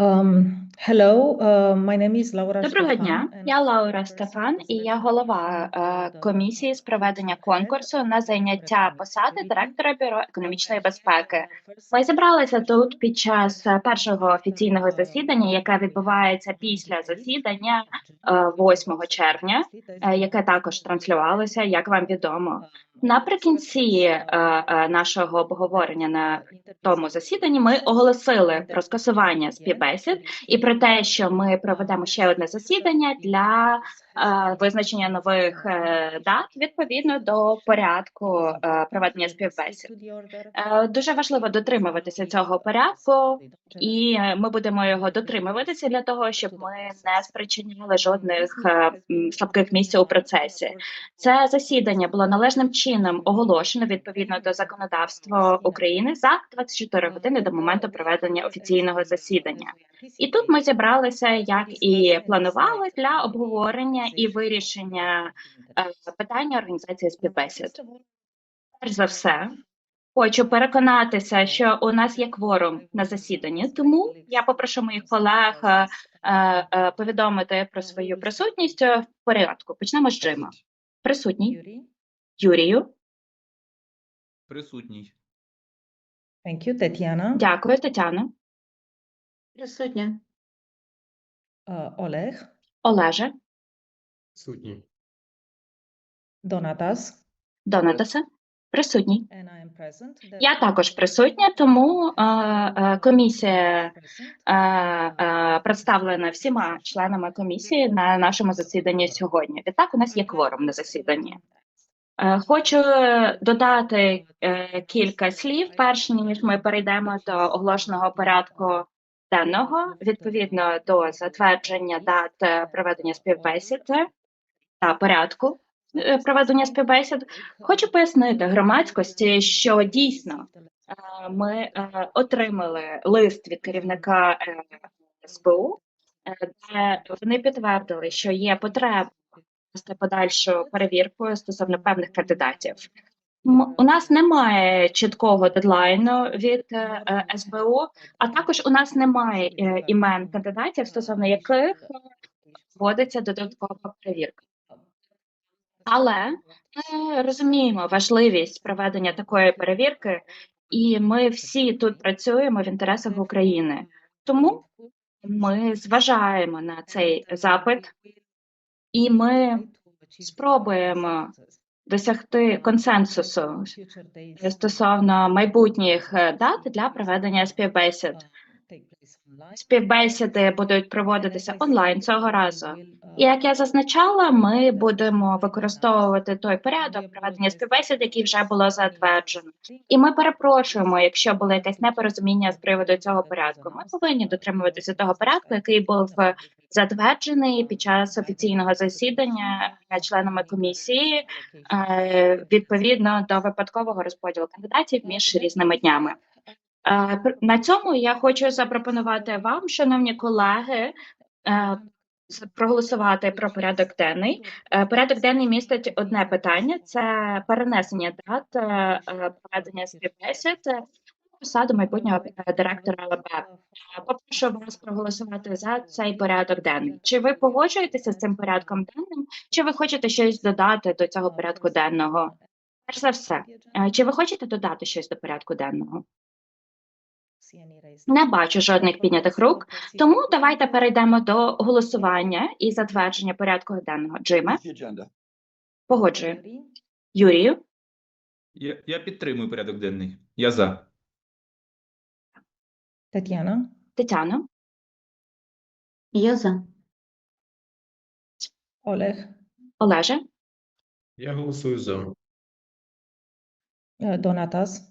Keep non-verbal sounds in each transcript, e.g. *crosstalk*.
Um, hello, uh, my name is Laura Доброго Stefan, дня, я Лаура Стефан, і я голова е, комісії з проведення конкурсу на зайняття посади директора бюро економічної безпеки. Ми зібралися тут під час е, першого офіційного засідання, яке відбувається після засідання е, 8 червня, яке також транслювалося, як вам відомо. Наприкінці е, е, нашого обговорення на тому засіданні ми оголосили про скасування співбесід і про те, що ми проведемо ще одне засідання для е, визначення нових е, дат відповідно до порядку е, проведення співбесід. Е, Дуже важливо дотримуватися цього порядку, і ми будемо його дотримуватися для того, щоб ми не спричиняли жодних е, слабких місць у процесі. Це засідання було належним чином оголошено відповідно до законодавства України за 24 години до моменту проведення офіційного засідання. І тут ми зібралися, як і планували, для обговорення і вирішення е, питання організації співбесід. Перш за все, хочу переконатися, що у нас є кворум на засіданні, тому я попрошу моїх колег е, е, повідомити про свою присутність в порядку. Почнемо з Джима. Присутній. Юрію. Присутній. Thank you, Тетяна. Дякую, Тетяно. Присутня. Uh, Олег, Олеже, Сутні. Донатас, Донатасе. Присутній. and I am present. Я також присутня, тому е, е, комісія е, е, представлена всіма членами комісії на нашому засіданні сьогодні. Відтак, у нас є кворум на засіданні. Е, Хочу додати е, кілька слів, перш ніж ми перейдемо до оголошеного порядку денного, відповідно до затвердження дат е, проведення співбесід та порядку проведення співбесід. Хочу пояснити громадськості, що дійсно ми отримали лист від керівника СБУ, де вони підтвердили, що є потреба подальшу перевірку стосовно певних кандидатів. У нас немає чіткого дедлайну від е, СБУ, а також у нас немає е, імен кандидатів, стосовно яких вводиться додаткова перевірка. Але ми розуміємо важливість проведення такої перевірки, і ми всі тут працюємо в інтересах України. Тому ми зважаємо на цей запит, і ми спробуємо досягти консенсусу стосовно майбутніх е, дат для проведення співбесід. Співбесіди будуть проводитися онлайн цього разу. І як я зазначала, ми будемо використовувати той порядок проведення співбесід, який вже було затверджено. І ми перепрошуємо, якщо було якесь непорозуміння з приводу цього порядку. Ми повинні дотримуватися того порядку, який був затверджений під час офіційного засідання е, членами комісії е, відповідно до випадкового розподілу кандидатів між різними днями. Е, На цьому я хочу запропонувати вам, шановні колеги, проголосувати про порядок денний. Порядок денний містить одне питання: це перенесення дат проведення співбесід посаду майбутнього е, директора ЛБ. Е, Попрошу вас проголосувати за цей порядок денний. Чи ви погоджуєтеся з цим порядком денним, чи ви хочете щось додати до цього порядку денного? Перш за все, е, чи ви хочете додати щось до порядку денного? Не бачу жодних піднятих рук, тому давайте перейдемо до голосування і затвердження порядку денного. Джиме, погоджую. Юрію, Я, я підтримую порядок денний. Я за. Тетяна, Тетяно, Я за. Олег, Олеже, Я голосую за. uh, Донатас,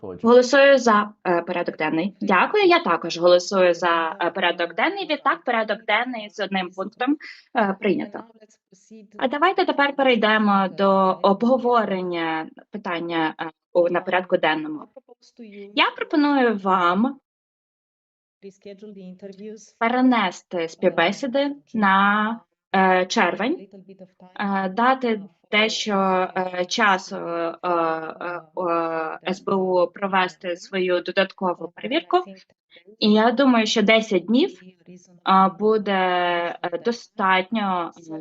for Голосую за е, порядок денний. Дякую. Я також голосую за е, порядок денний. Відтак, порядок денний з одним пунктом е, прийнято. А давайте тепер перейдемо до обговорення питання е, на порядку денному. Я пропоную вам перенести співбесіди на е, червень, е, дати дещо е, часу е, е, е, СБУ провести свою додаткову перевірку. І я думаю, що 10 днів буде е, достатньо е,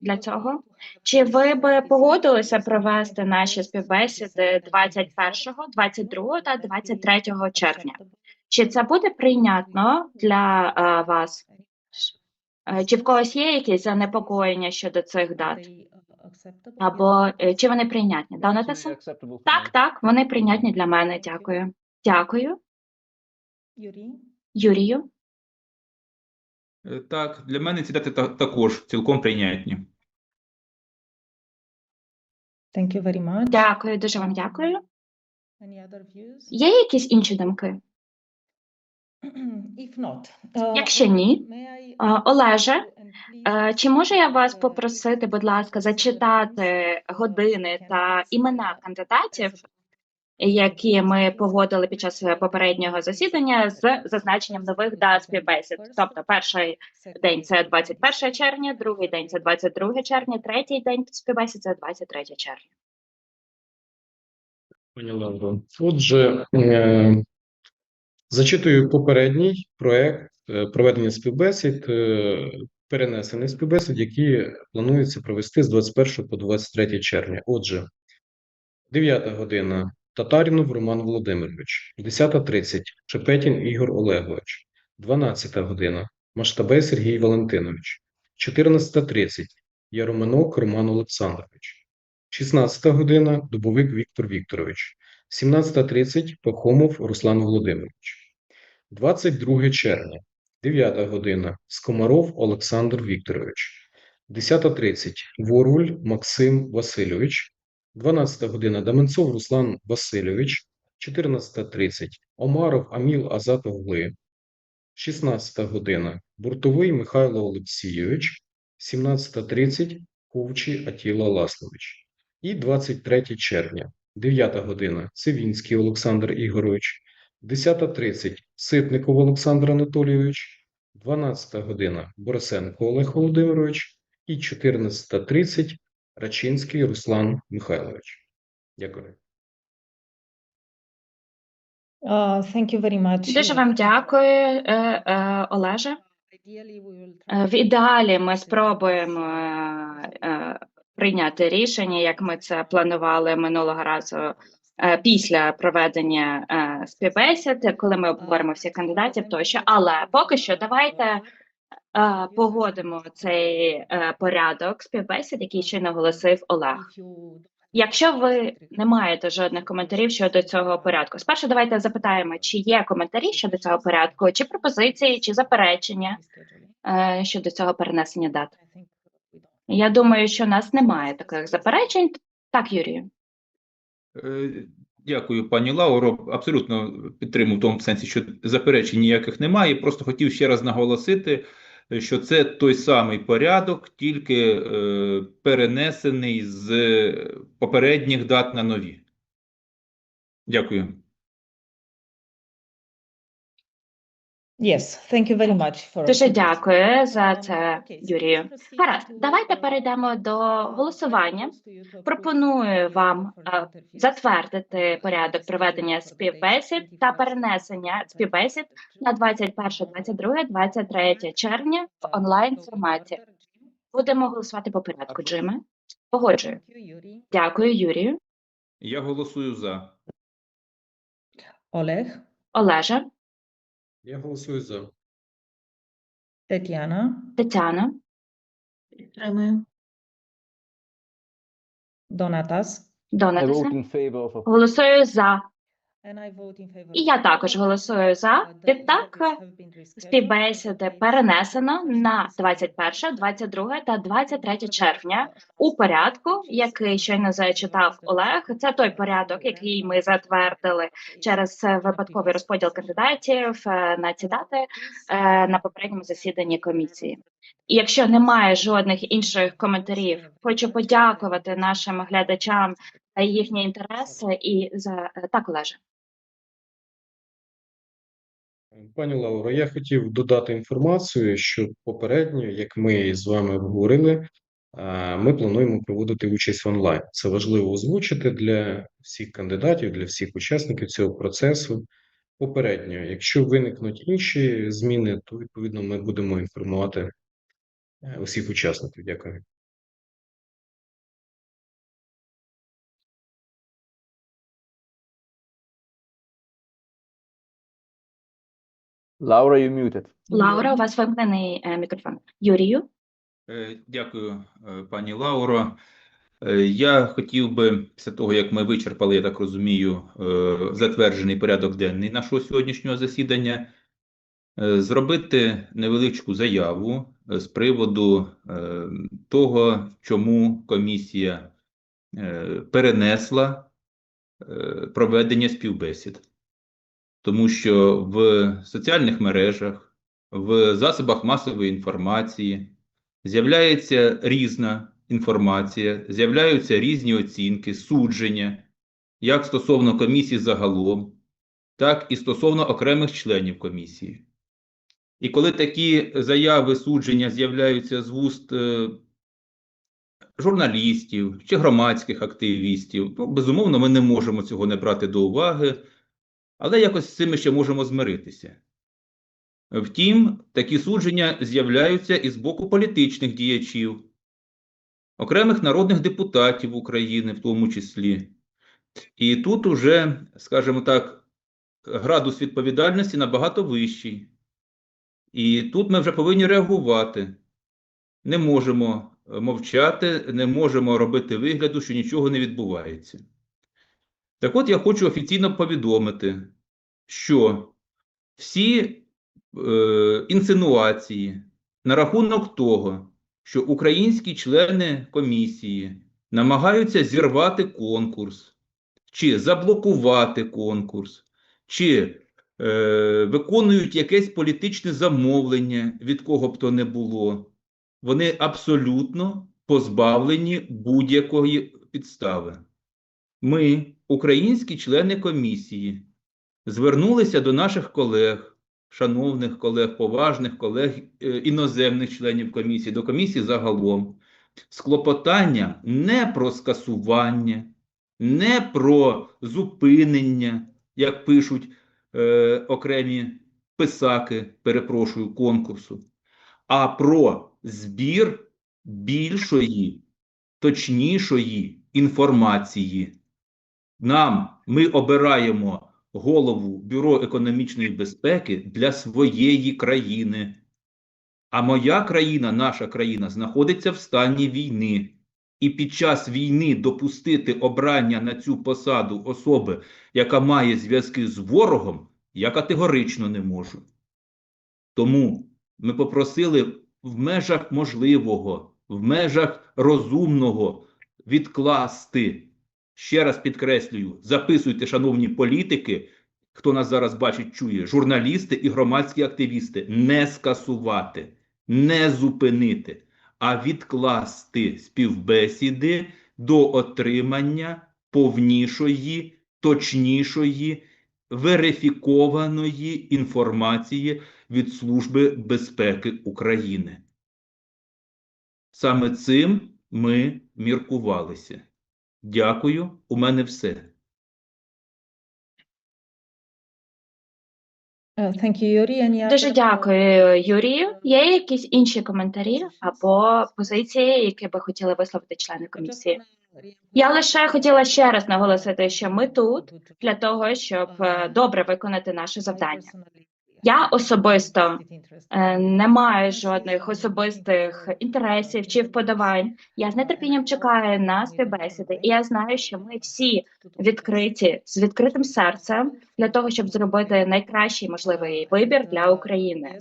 для цього. Чи ви би погодилися провести наші співбесіди 21, 22 та 23 червня? Чи це буде прийнятно для е, вас? Е, Чи в когось є якісь занепокоєння щодо цих дат? Або е, чи вони прийнятні? Да, Натаса? Так, так, вони прийнятні для мене. Дякую. Дякую, Юрію. Так, для мене ці дати та- також цілком прийнятні. Thank you very much. Дякую, дуже вам дякую. Any other views? Є якісь інші думки? *clears throat* If not, uh, Якщо ні, uh, Олеже, uh, чи можу я вас uh, попросити, будь ласка, зачитати години та імена кандидатів, які ми погодили під час попереднього засідання з зазначенням нових дат співбесід? Тобто, перший день це 21 червня, другий день це 22 червня, третій день співбесід це 23 червня. Пані Лавро. Отже, е, зачитую попередній проект е, проведення співбесід, е, перенесених співбесід, які планується провести з 21 по 23 червня. Отже, 9 година Татарінов Роман Володимирович, 10.30 Шепетін Ігор Олегович, 12 година. Маштабей Сергій Валентинович, 14.30 Яроманок Роман Олександрович, 16 година. Дубовик Віктор Вікторович, 17.30 Пахомов Руслан Володимирович, 22 червня, 9 година. Скомаров Олександр Вікторович, 10.30 Ворвуль Максим Васильович, 12 година. Даменцов Руслан Васильович, 14.30 Омаров Аміл Азатогли, 16 година. Буртовий Михайло Олексійович, 17.30 Ковчі Атіла Ласлович. І 23 червня, 9 година. Цивінський Олександр Ігорович, 10.30 Ситников Олександр Анатолійович, 12 година. Борисенко Олег Володимирович. І 14.30 Рачинський Руслан Михайлович. Дякую. Uh, thank you very much. Дуже вам дякую, е, е, Олеже. Е, В ідеалі ми спробуємо прийняти рішення, як ми це планували минулого разу після проведення співбесід, коли ми обговоримо всіх кандидатів тощо. Але поки що давайте погодимо цей е, порядок співбесід, який ще наголосив Олег. Якщо ви не маєте жодних коментарів щодо цього порядку, спершу давайте запитаємо, чи є коментарі щодо цього порядку, чи пропозиції, чи заперечення е, щодо цього перенесення дат. Я думаю, що у нас немає таких заперечень. Так, Юрію. Е, Дякую, пані Лауро. Абсолютно підтримую в тому сенсі, що заперечень ніяких немає. Просто хотів ще раз наголосити, що це той самий порядок, тільки е, перенесений з попередніх дат на нові. Дякую. Yes, thank you very much for Дуже дякую за це, Юрію. Гаразд, давайте перейдемо до голосування. Пропоную вам затвердити порядок проведення співбесід та перенесення співбесід на 21, 22, 23 червня в онлайн форматі. Будемо голосувати по порядку, Джиме. Погоджую. Дякую, Юрію. Я голосую за. Олег, Олеже, Я голосую за. Тетяна, Тетяна, Підтримую. Донатас, I vote Донатаса. in favor of a Голосую за. І я також голосую за. Uh, Відтак, rescheduled співбесіди перенесено на 21, 21, 22 та 23 червня у порядку, який щойно зачитав Олег. Це той порядок, який ми затвердили через е, випадковий розподіл кандидатів е, на ці дати е, на попередньому засіданні комісії. Якщо немає жодних інших коментарів, хочу подякувати нашим глядачам за їхні інтереси і за е, так, Олеже. Пані Лауро, я хотів додати інформацію, що попередньо, як ми з вами обговорили, ми плануємо проводити участь онлайн. Це важливо озвучити для всіх кандидатів, для всіх учасників цього процесу. Попередньо, якщо виникнуть інші зміни, то відповідно ми будемо інформувати е, усіх учасників. Дякую. Laura, you muted. Лаура, у вас вимкнений е, мікрофон. Юрію, Е, Дякую, е, пані Лауро. Е, Я хотів би, після того, як ми вичерпали, я так розумію, е, затверджений порядок денний нашого сьогоднішнього засідання, е, зробити невеличку заяву е, з приводу е, того, чому комісія е, перенесла е, проведення співбесід. Тому що в соціальних мережах, в засобах масової інформації з'являється різна інформація, з'являються різні оцінки, судження, як стосовно комісії загалом, так і стосовно окремих членів комісії. І коли такі заяви, судження з'являються з вуст е, журналістів чи громадських активістів, ну, безумовно, ми не можемо цього не брати до уваги, але якось з цим ми ще можемо змиритися. Втім, такі судження з'являються і з боку політичних діячів, окремих народних депутатів України, в тому числі. І тут уже, скажімо так, градус відповідальності набагато вищий. І тут ми вже повинні реагувати. Не можемо е, мовчати, не можемо робити вигляду, що нічого не відбувається. Так от я хочу офіційно повідомити, що всі е, інсинуації на рахунок того, що українські члени комісії намагаються зірвати конкурс, чи заблокувати конкурс, чи виконують якесь політичне замовлення, від кого б то не було, вони абсолютно позбавлені будь-якої підстави. Ми, українські члени комісії, звернулися до наших колег, шановних колег, поважних колег, е, іноземних членів комісії, до комісії загалом, з клопотанням не про скасування, не про зупинення, як пишуть е, окремі писаки, перепрошую, конкурсу, а про збір більшої, точнішої інформації. Нам ми обираємо голову Бюро економічної безпеки для своєї країни. А моя країна, наша країна, знаходиться в стані війни. І під час війни допустити обрання на цю посаду особи, яка має зв'язки з ворогом, я категорично не можу. Тому ми попросили в межах можливого, в межах розумного відкласти. Ще раз підкреслюю, записуйте, шановні політики, хто нас зараз бачить, чує, журналісти і громадські активісти, не скасувати, не зупинити, а відкласти співбесіди до отримання повнішої, точнішої, верифікованої інформації від Служби безпеки України. Саме цим ми міркувалися. Дякую, у мене все. Дуже дякую, Юрію. Є якісь інші коментарі або позиції, які би хотіли висловити члени комісії? Я лише хотіла ще раз наголосити, що ми тут для того, щоб е, добре виконати наше завдання. Я особисто Е, Не маю жодних особистих інтересів чи вподобань. Я з нетерпінням чекаю на співбесіди, і я знаю, що ми всі відкриті з відкритим серцем для того, щоб зробити найкращий можливий вибір для України.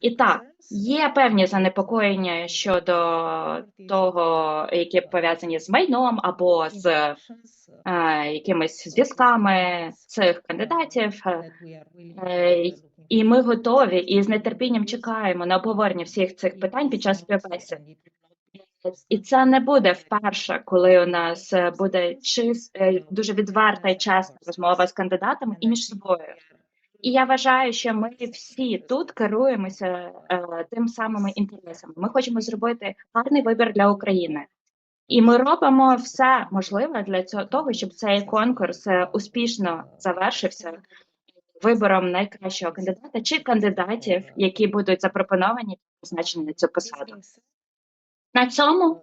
І так, є певні занепокоєння щодо того, які пов'язані з майном або з е, якимись зв'язками цих кандидатів. Е, І ми готові і з нетерпінням чекаємо на обговорення всіх цих питань під час співбесід. І це не буде вперше, коли у нас е, буде чис, е, дуже відверта і чесна розмова з кандидатами і між собою. І я вважаю, що ми всі тут керуємося е, тим самими інтересами. Ми хочемо зробити гарний вибір для України. І ми робимо все можливе для цього того, щоб цей конкурс е, успішно завершився вибором найкращого кандидата чи кандидатів, які будуть запропоновані призначені на цю посаду. На цьому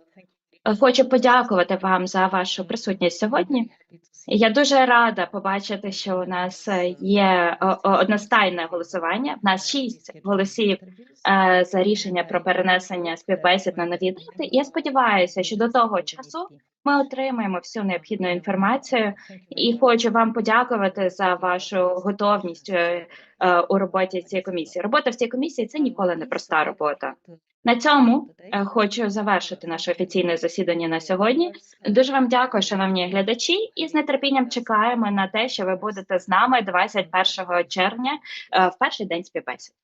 хочу подякувати вам за вашу присутність сьогодні. Я дуже рада побачити, що у нас е, є одностайне голосування. В нас шість голосів е, за рішення про перенесення співбесід на нові дати. Я сподіваюся, що до того часу ми отримаємо всю необхідну інформацію. І хочу вам подякувати за вашу готовність е, е, у роботі цієї комісії. Робота в цій комісії це ніколи не проста робота. На цьому е, хочу завершити наше офіційне засідання на сьогодні. Дуже вам дякую, шановні глядачі, і з нетерпінням чекаємо на те, що ви будете з нами 21 червня в перший день співбесід.